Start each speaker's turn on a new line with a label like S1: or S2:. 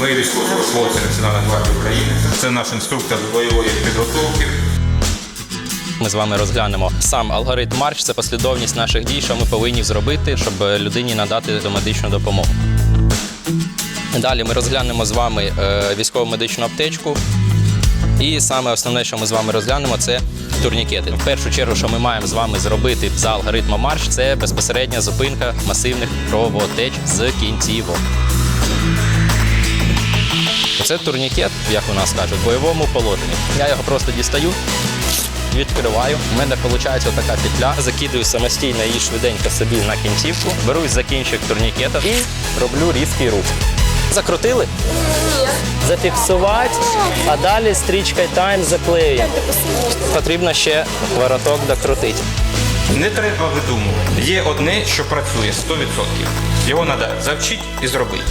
S1: Ми військовослужбовці Національної гвардії України. Це наш інструктор бойової підготовки.
S2: Ми з вами розглянемо сам алгоритм марш. Це послідовність наших дій, що ми повинні зробити, щоб людині надати медичну допомогу. Далі ми розглянемо з вами е, військово-медичну аптечку. І саме основне, що ми з вами розглянемо, це турнікети. В першу чергу, що ми маємо з вами зробити за алгоритмом марш, це безпосередня зупинка масивних кровотеч з кінцівок. Це турнікет, як у нас кажуть, в бойовому положенні. Я його просто дістаю, відкриваю. У мене виходить така петля. Закидую самостійно її швиденько собі на кінцівку, берусь за кінчик турнікета і роблю різкий рух. Закрутили? Зафіксувати, а далі стрічкою тайм заклеюємо. Потрібно ще вороток докрутити.
S1: Не треба видумувати. Є одне, що працює 100%. Його треба завчити і зробити.